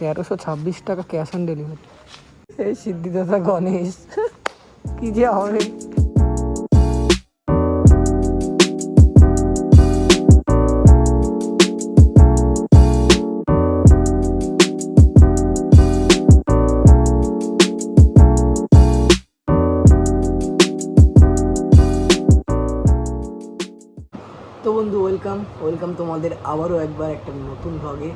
তেরোশো ছাব্বিশ টাকা ক্যাশ অন ডেলিভারি। এই সিদ্ধিদাতা গণেশ, কি যে হবে? তো বন্ধু ওয়েলকাম ওয়েলকাম তোমাদের আবারও একবার একটা নতুন ব্লগে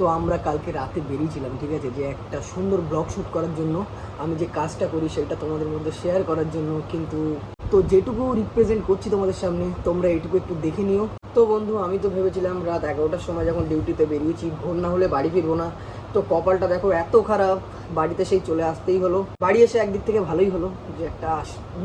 তো আমরা কালকে রাতে বেরিয়েছিলাম, ঠিক আছে? যে একটা সুন্দর ব্লগ শ্যুট করার জন্য, আমি যে কাজটা করি সেটা তোমাদের মধ্যে শেয়ার করার জন্য, কিন্তু তো যেটুকু রিপ্রেজেন্ট করছি তোমাদের সামনে, তোমরা এটুকু একটু দেখে নিও। তো বন্ধু, আমি তো ভেবেছিলাম রাত এগারোটার সময় যখন ডিউটিতে বেরিয়েছি, ভোর না হলে বাড়ি ফিরবো না। তো কপালটা দেখো এত খারাপ, বাড়িতে সেই চলে আসতেই হলো। বাড়ি এসে একদিক থেকে ভালোই হলো যে একটা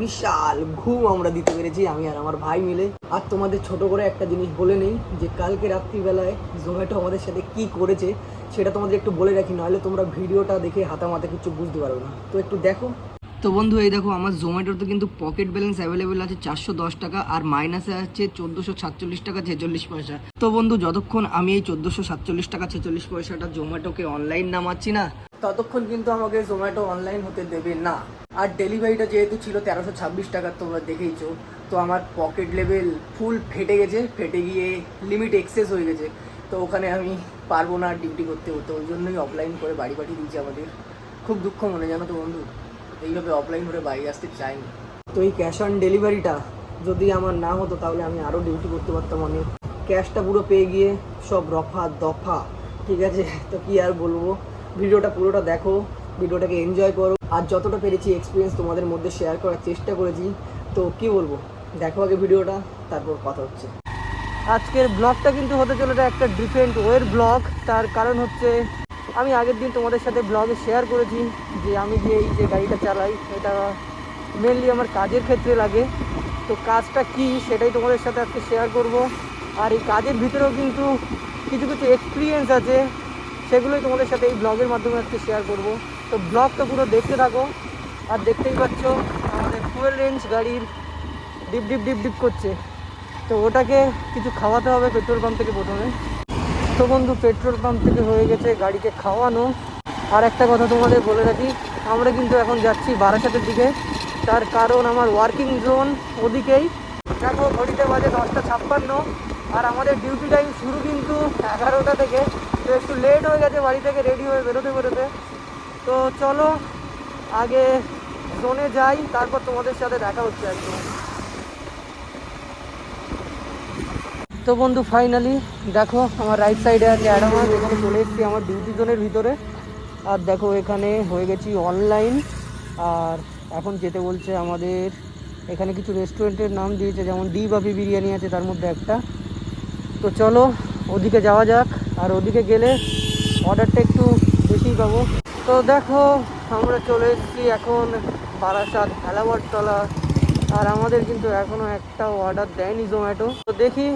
বিশাল ঘুম আমরা দিতে পেরেছি, আমি আর আমার ভাই মিলে। আর তোমাদের ছোট করে একটা জিনিস বলে নেই যে কালকে রাত্রিবেলায় জোম্যাটো আমাদের সাথে কি করেছে, সেটা তোমাদের একটু বলে রাখি, নাহলে তোমরা ভিডিওটা দেখে হাতা মাথা কিছু বুঝতে পারবে না। তো একটু দেখো। তো বন্ধু, এই দেখো, আমার জোম্যাটোতে কিন্তু পকেট ব্যালেন্স অ্যাভেলেবেল আছে চারশো দশ টাকা আর মাইনাসে আছে চোদ্দোশো সাতচল্লিশ টাকা ছেচল্লিশ পয়সা। তো বন্ধু, যতক্ষণ আমি এই চোদ্দোশো সাতচল্লিশ টাকা ছেচল্লিশ পয়সাটা জোম্যাটোকে অনলাইন নামাচ্ছি না, ততক্ষণ কিন্তু আমাকে জোম্যাটো অনলাইন হতে দেবে না। আর ডেলিভারিটা যেহেতু ছিল তেরোশো ছাব্বিশ টাকার তোমরা দেখেইছো, তো আমার পকেট লেভেল ফুল ফেটে গেছে, ফেটে গিয়ে লিমিট এক্সেস হয়ে গেছে। তো ওখানে আমি পারব না ডিউটি করতে হতো ওই জন্যই অফলাইন করে বাড়ি পাঠিয়ে দিয়েছে আমাদের। খুব দুঃখ মনে, জানো তো বন্ধু? এইভাবে অফলাইন করে বাইরে আসতে চাইনি। তো এই ক্যাশ অন ডেলিভারিটা যদি আমার না হতো, তাহলে আমি আরও ডিউটি করতে পারতাম অনেক। ক্যাশটা পুরো পেয়ে গিয়ে সব রফা দফা, ঠিক আছে? তো কি আর বলব? ভিডিওটা পুরোটা দেখো, ভিডিওটাকে এনজয় করো। আর যতটা পেরেছি এক্সপিরিয়েন্স তোমাদের মধ্যে শেয়ার করার চেষ্টা করেছি, তো কি বলব? দেখো আগে ভিডিওটা, তারপর কথা হচ্ছে। আজকের ব্লগটা কিন্তু হতে চলেছে একটা ডিফারেন্ট ওয়ের ব্লগ তার কারণ হচ্ছে আমি আগের দিন তোমাদের সাথে ব্লগে শেয়ার করেছি যে আমি যে এই যে গাড়িটা চালাই, এটা মেনলি আমার কাজের ক্ষেত্রে লাগে। তো কাজটা কি সেটাই তোমাদের সাথে আজকে শেয়ার করব। আর এই কাজের ভিতরেও কিন্তু কিছু কিছু এক্সপিরিয়েন্স আছে, সেগুলোই তোমাদের সাথে এই ব্লগের মাধ্যমে আজকে শেয়ার করব। তো ব্লগটা পুরো দেখতে থাকো, আর দেখতেই পাচ্ছ আমাদের ফুয়েল রেঞ্জ গাড়ির ডিপ ডিপ ডিপ ডিপ করছে। তো ওটাকে কিছু খাওয়াতে হবে পেট্রোল পাম্প থেকে প্রথমে তো বন্ধু, পেট্রোল পাম্প থেকে হয়ে গেছে গাড়িকে খাওয়ানো। আর একটা কথা তোমাদের বলে রাখি, আমরা কিন্তু এখন যাচ্ছি বারাসাতের দিকে। তার কারণ আমার ওয়ার্কিং জোন ওদিকেই। দেখো, ঘড়িতে বাজে দশটা ছাপ্পান্ন, আর আমাদের ডিউটি টাইম শুরু কিন্তু এগারোটা থেকে। তো একটু লেট হয়ে গেছে, বাড়ি থেকে রেডি হয়ে বেরোতে বেরোতে। তো চলো, আগে জোনে যাই, তারপর তোমাদের সাথে দেখা হচ্ছে একদম। তো বন্ধু ফাইনালি দেখো, আমার রাইট সাইডে আছে অ্যাডামাস এখানে চলে এসেছি আমার ডিউটি জোনের ভিতরে। আর দেখো, এখানে হয়ে গেছি অনলাইন আর এখন যেতে বলছে আমাদের, এখানে কিছু রেস্টুরেন্টের নাম দিয়েছে, যেমন ডি বাপি বিরিয়ানি আছে, তার মধ্যে একটা। তো চলো, ওদিকে যাওয়া যাক, আর ওদিকে গেলে অর্ডারটা একটু বেশিই পাবো। তো দেখো, আমরা চলে এসেছি এখন বারাসাত হেলাবরতলা আর আমাদের কিন্তু এখনও একটা অর্ডার দেয়নি জোম্যাটো তো দেখি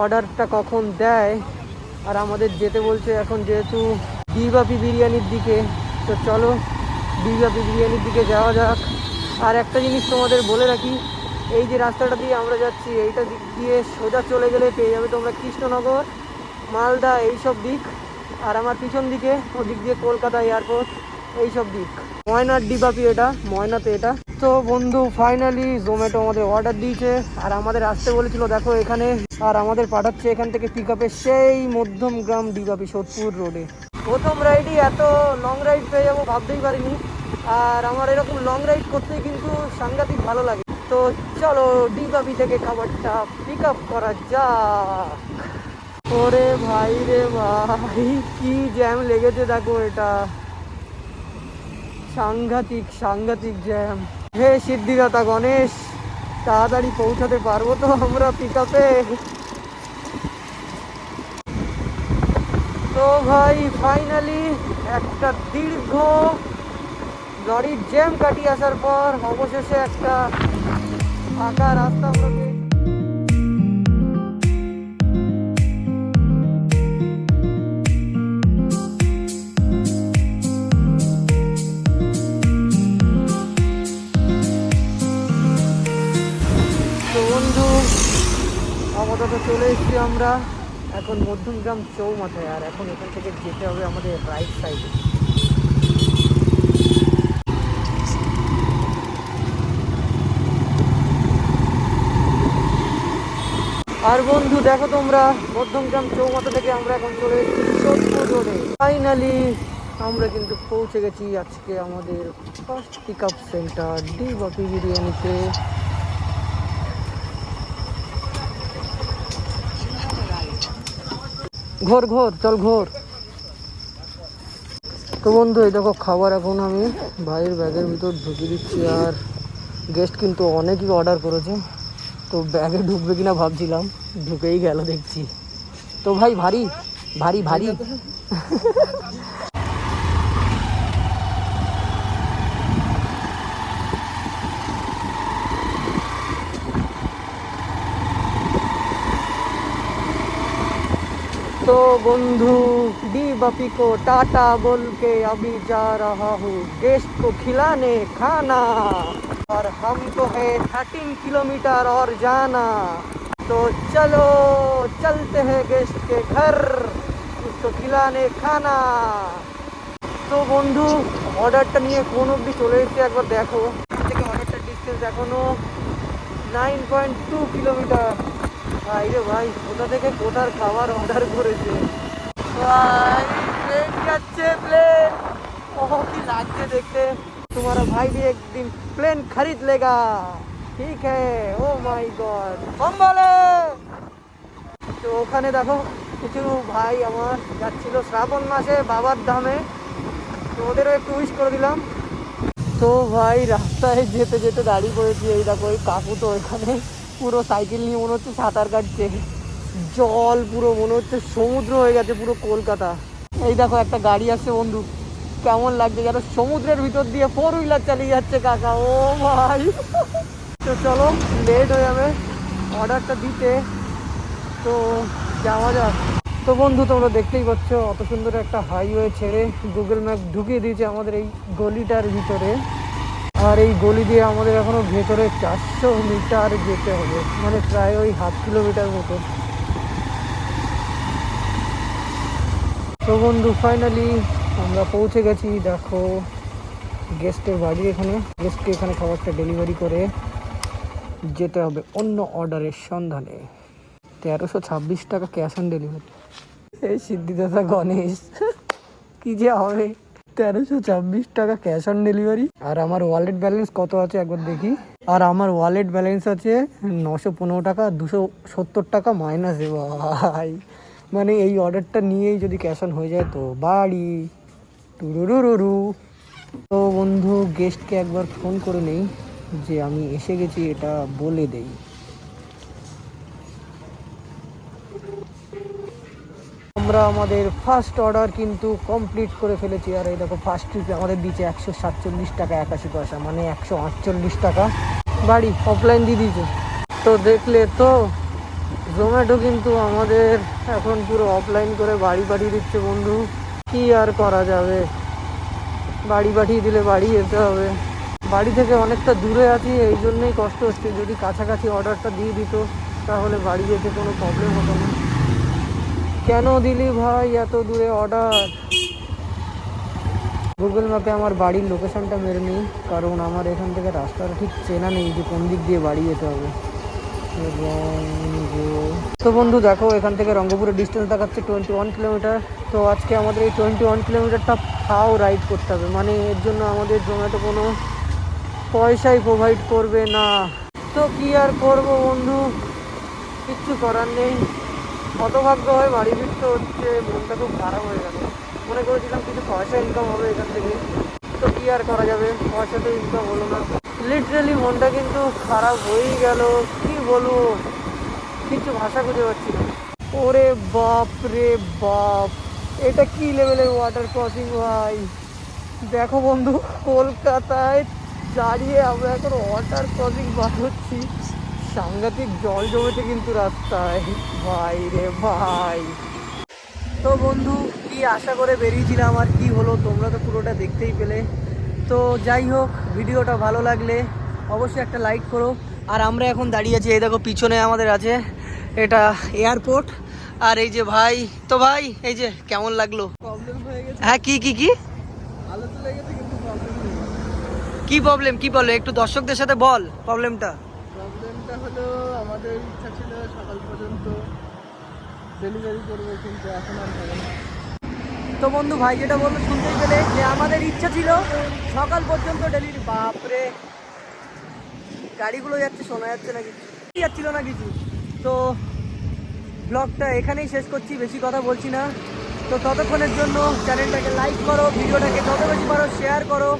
অর্ডারটা কখন দেয়? আর আমাদের যেতে বলছে এখন যেহেতু ডিবাপি বিরিয়ানির দিকে, তো চলো ডিবাপি বিরিয়ানির দিকে যাওয়া যাক। আর একটা জিনিস তোমাদের বলে রাখি, এই যে রাস্তাটা দিয়ে আমরা যাচ্ছি, এইটা দিক দিয়ে সোজা চলে গেলে পেয়ে যাবে তোমরা কৃষ্ণনগর, মালদা, এইসব দিক। আর আমার পিছন দিকে, ওদিক দিয়ে কলকাতা এয়ারপোর্ট এইসব দিক। ময়নার ডিবাপি এটা, ময়নাতে এটা। তো বন্ধু ফাইনালি জোম্যাটো আমাদের অর্ডার দিয়েছে। আর আমাদের আসতে বলেছিল, দেখো এখানে। আর আমাদের পাঠাচ্ছে এখান থেকে পিক সেই মধ্যম গ্রাম ডিবাপি সোদপুর রোডে প্রথম রাইডই এত লং রাইড পেয়ে যাব, ভাবতেই পারিনি। আর আমার এরকম লং রাইড করতে কিন্তু সাংঘাতিক ভালো লাগে। তো চলো ডিবাপি থেকে খাবারটা পিক আপ করা যাক। ওরে ভাই রে ভাই, কি জ্যাম লেগেছে দেখো এটা। সাংঘাতিক সাংঘাতিক জ্যাম হে সিদ্ধিদাতা গণেশ, তাড়াতাড়ি পৌঁছাতে পারব তো আমরা পিক আপে তো ভাই ফাইনালি একটা দীর্ঘ গাড়ির জ্যাম কাটিয়ে আসার পর অবশেষে একটা ফাঁকা রাস্তা আপাতত চলে এসেছি আমরা এখন মধ্যমগ্রাম চৌমাথায়, আর এখন এখান থেকে যেতে হবে আমাদের রাইট সাইডে আর বন্ধু, দেখো তোমরা, মধ্যমগ্রাম চৌমাথা থেকে আমরা এখন চলে এসেছি ফাইনালি আমরা কিন্তু পৌঁছে গেছি আজকে আমাদের first pick up centre D Bapi বিরিয়ানিতে। ঘোর ঘোর, চল ঘোর। তো বন্ধু, এই দেখো, খাবার এখন আমি ভাইয়ের ব্যাগের ভিতর ঢুকিয়ে দিচ্ছি, আর গেস্ট কিন্তু অনেকই অর্ডার করেছে। তো ব্যাগে ঢুকবে কিনা ভাবছিলাম, ঢুকেই গেল দেখছি। তো ভাই, ভারী ভারী ভারী। तो बंधु डी बपी को टाटा बोल के अभी जा रहा हूँ गेस्ट को खिलाने खाना और हमको है थर्टीन किलोमीटर और जाना तो चलो चलते हैं गेस्ट के घर उसको खिलाने खाना তো বন্ধু অর্ডারটা নিয়ে কোন অবধি চলে এসেছে একবার দেখো এখান থেকে অর্ডারটার ডিস্টেন্স এখনো নাইন পয়েন্ট টু কিলোমিটার ভাই রে ভাই কোথা থেকে কোথার খাবার অর্ডার করেছে ভাই প্লেন যাচ্ছে প্লেন ও কি লাগছে দেখতে तुम्हारा भाई भी एक दिन प्लेन खरीद लेगा ठीक है ও মাই গড কম বলে তো ওখানে দেখো কিছু ভাই আমার যাচ্ছিল শ্রাবণ মাসে বাবার ধামে তো ওদেরও একটু উইশ করে দিলাম তো ভাই রাস্তায় যেতে যেতে দাঁড়িয়ে পড়েছি এই দেখো ওই কাকু তো ওইখানে পুরো সাইকেল নিয়ে মনে হচ্ছে সাঁতার কাটছে। জল পুরো মনে হচ্ছে সমুদ্র হয়ে গেছে পুরো কলকাতা। এই দেখো একটা গাড়ি আসছে বন্ধু। কেমন লাগছে যেন সমুদ্রের ভিতর দিয়ে ফোর হুইলার চালিয়ে যাচ্ছে কাকা। ও ভাই। তো চলো লেট হয়ে যাবে। অর্ডারটা দিতে। তো যাওয়া যাক। তো বন্ধু, তোমরা দেখতেই পাচ্ছ, অত সুন্দর একটা হাইওয়ে ছেড়ে গুগল ম্যাপ ঢুকিয়ে দিয়েছে আমাদের এই গলিটার ভিতরে। আর এই গলি দিয়ে আমাদের এখনও ভেতরে চারশো মিটার যেতে হবে মানে প্রায় ওই হাফ কিলোমিটার মতো। তো বন্ধু ফাইনালি আমরা পৌঁছে গেছি, দেখো গেস্টের বাড়ি এখানে। গেস্টকে এখানে খাবারটা ডেলিভারি করে যেতে হবে অন্য অর্ডারের সন্ধানে। তেরোশো ছাব্বিশ টাকা ক্যাশ অন ডেলিভারি এই সিদ্ধিদাতা গণেশ, কি যে হবে। তেরোশো ছাব্বিশ টাকা ক্যাশ অন ডেলিভারি আর আমার ওয়ালেট ব্যালেন্স কত আছে একবার দেখি। আর আমার ওয়ালেট ব্যালেন্স আছে নশো পনেরো টাকা, দুশো সত্তর টাকা মাইনাসে ভাই। মানে এই অর্ডারটা নিয়েই যদি ক্যাশ অন হয়ে যায় তো বাড়ি। টুরুরুরু তো বন্ধু গেস্টকে একবার ফোন করে নেই যে আমি এসে গেছি, এটা বলে দেই। আমরা আমাদের ফার্স্ট অর্ডার কিন্তু কমপ্লিট করে ফেলেছি। আর এই দেখো ফার্স্ট ট্রিপে আমাদের দিয়েছে একশো সাতচল্লিশ টাকা, একাশি পয়সা মানে একশো আটচল্লিশ টাকা। বাড়ি অফলাইন দিয়ে দিয়েছে। তো দেখলে তো জোম্যাটো কিন্তু আমাদের এখন পুরো অফলাইন করে বাড়ি পাঠিয়ে দিচ্ছে বন্ধু। কি আর করা যাবে? বাড়ি পাঠিয়ে দিলে বাড়ি যেতে হবে। বাড়ি থেকে অনেকটা দূরে আছি, এই জন্যই কষ্ট হচ্ছে। যদি কাছাকাছি অর্ডারটা দিয়ে দিত, তাহলে বাড়ি যেতে কোনো প্রবলেম হতো না। কেন দিলি ভাই এত দূরে অর্ডার গুগল ম্যাপে আমার বাড়ির লোকেশনটা মেরে নিই, কারণ আমার এখান থেকে রাস্তাটা ঠিক চেনা নেই যে কোন দিক দিয়ে বাড়ি যেতে হবে। তো বন্ধু, দেখো, এখান থেকে রঙ্গপুরের ডিস্টেন্স দেখাচ্ছে টোয়েন্টি ওয়ান কিলোমিটার তো আজকে আমাদের এই টোয়েন্টি ওয়ান কিলোমিটারটা ফাও রাইড করতে হবে। মানে এর জন্য আমাদের জোম্যাটো কোনো পয়সাই প্রোভাইড করবে না। তো কি আর করব বন্ধু? কিচ্ছু করার নেই। হতভাগ্য হয়ে, বাড়ি ফিরতে হচ্ছে, মনটা খুব খারাপ হয়ে গেল। মনে করেছিলাম কিছু পয়সা ইনকাম হবে এখান থেকে, তো কি আর করা যাবে? পয়সা তো ইনকাম হলো না। লিটারেলি মনটা কিন্তু খারাপ হয়েই গেল, কি বলব? কিছু ভাষা খুঁজে পাচ্ছি না। ওরে বাপ রে বাপ, এটা কি লেভেলের ওয়াটার ক্রসিং ভাই? দেখো বন্ধু, কলকাতায় দাঁড়িয়ে আমরা এখন ওয়াটার ক্রসিং পার হচ্ছি। সাংঘাতিক জল জমেছে কিন্তু রাস্তায়। ভাই রে ভাই। তো বন্ধু কি আশা করে বেরিয়েছিলাম আর কি হলো তোমরা তো পুরোটা দেখতেই পেলে। তো যাই হোক ভিডিওটা ভালো লাগলে অবশ্যই একটা লাইক করো। আর আমরা এখন দাঁড়িয়ে আছি এই দেখো পিছনে আমাদের আছে এটা এয়ারপোর্ট আর এই যে ভাই তো ভাই এই যে কেমন লাগল? হয়ে কি কি কি? কি প্রবলেম কি বলে একটু দর্শকদের সাথে বল প্রবলেমটা হলো আমাদের ইচ্ছা ছিল সকাল পর্যন্ত ডেলিভারি করব, কিন্তু এখন আর হবে না। তো বন্ধু, ভাই যেটা বলল শুনতেই পেলে যে আমাদের ইচ্ছা ছিল সকাল পর্যন্ত ডেলিভারি বাপরে। গাড়িগুলো যাচ্ছে, শোনা যাচ্ছে না কিছু যাচ্ছিল না কিছু? তো ব্লগটা এখানেই শেষ করছি, বেশি কথা বলছি না। তো ততক্ষণের জন্য চ্যানেলটাকে লাইক করো, ভিডিওটাকে যত বেশি পারো শেয়ার করো।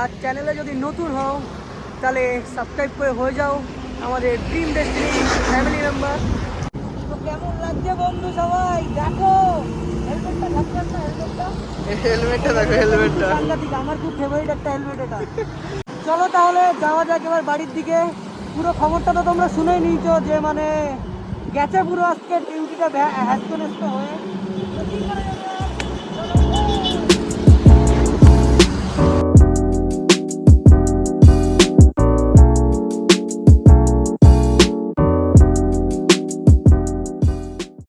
আর চ্যানেলে যদি নতুন হও, তাহলে সাবস্ক্রাইব করে হয়ে যাও। আমাদের ড্রিম ডেস্টিনি ফ্যামিলি মেম্বার তো কেমন লাগছে বন্ধু সবাই? দেখো হেলমেটটা হেলমেটটা হেলমেটটা দেখো হেলমেটটা আমার খুব ফেভারিট একটা হেলমেট এটা। চলো তাহলে যাওয়া যাক এবার বাড়ির দিকে। পুরো খবরটা তো তোমরা শুনেই নিয়েছো যে মানে গেছে পুরো আজকে ডিউটিটা হ্যাস্ত হয়ে। তো কি করা যাবে?